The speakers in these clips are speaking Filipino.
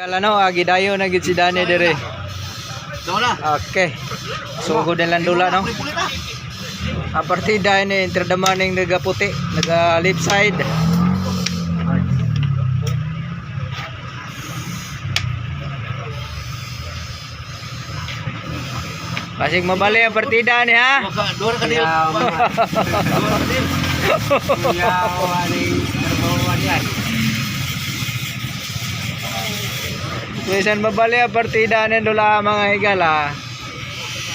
Kala no, agi dayo na gid si Dani dire. Doon na. Okay. Sugod na lang dula no. Pulit na. Ang partida ni Inter the Morning nagaputi, naga left side. Pasig mabali ang partida ni ha. Doon ka din. Yaw, Doon ka din. Bisan mabali ang partida ni dula mga higala.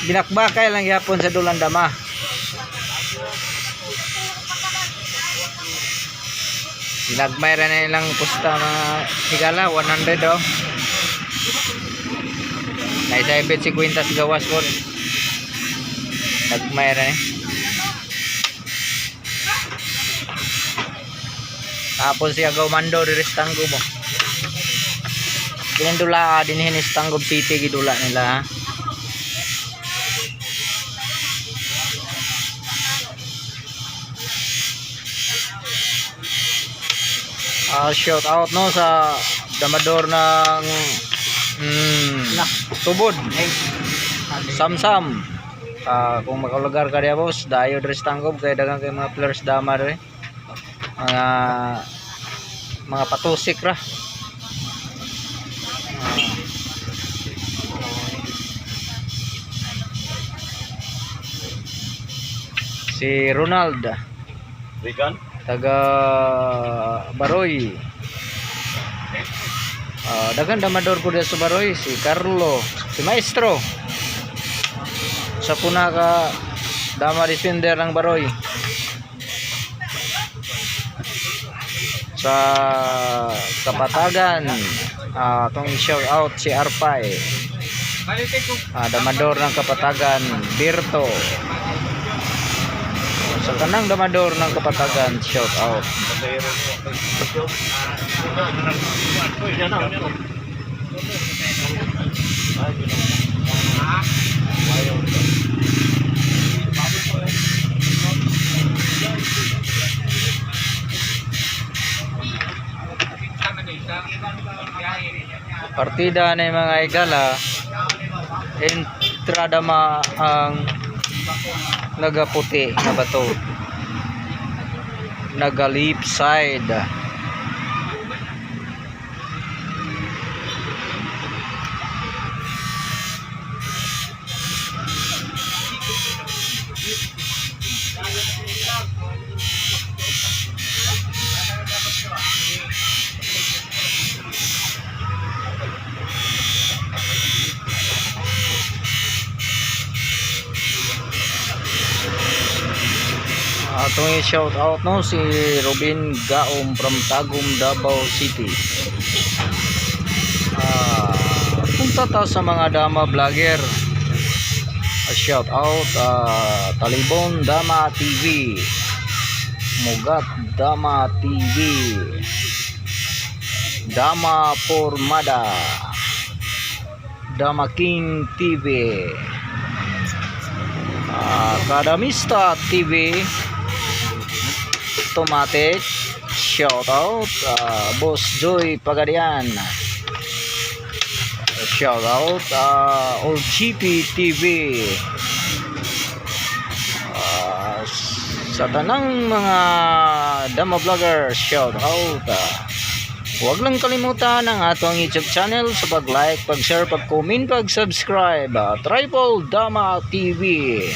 Binakbakay lang yapon sa dulang dama. Binagmay ra na ilang pusta mga higala 100 oh. Naisabit si Quintas gawas ko. Nagmay eh. Tapos siya gawmando diri sa tanggo mo. Kinandula din hinis Tanggob City gidula nila. Ah, shout out no sa damador ng mm, tubod. Samsam. Ah, kung makalagar ka diya boss, dayo dres tanggob kay dagang kay mga players dama dre. Mga mga patusik ra. Si Ronald. Vegan? taga Baroy. Ah, dagan damador dito sa Baroy si Carlo si Maestro. Sa puna ka dama defender ng Baroy. Sa Kapatagan ah tong shout out si Arpay. Ah, damador ng Kapatagan Birto sa kanang damador ng Kapatagan shout out. Partida na mga igala. Entrada ma ang nagaputi na bato naga left side Atong shout out no si Robin Gaom from Tagum Davao City. Ah, punta ta sa mga dama vlogger. A shout out ah, Talibon Dama TV. Mugat Dama TV. Dama Pormada. Dama King TV. Ah, Kadamista TV. Automatic shout out uh, Boss Joy Pagadian shout out uh, Old GP TV uh, sa tanang mga dama vlogger shout out uh, huwag lang kalimutan ang atong YouTube channel sa pag-like, pag-share, pag-comment, pag-subscribe. Uh, Tribal Dama TV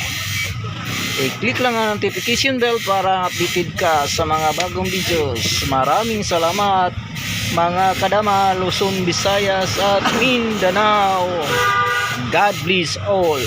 i-click lang ang notification bell para updated ka sa mga bagong videos. Maraming salamat mga kadama, Luzon, Visayas at Mindanao. God bless all.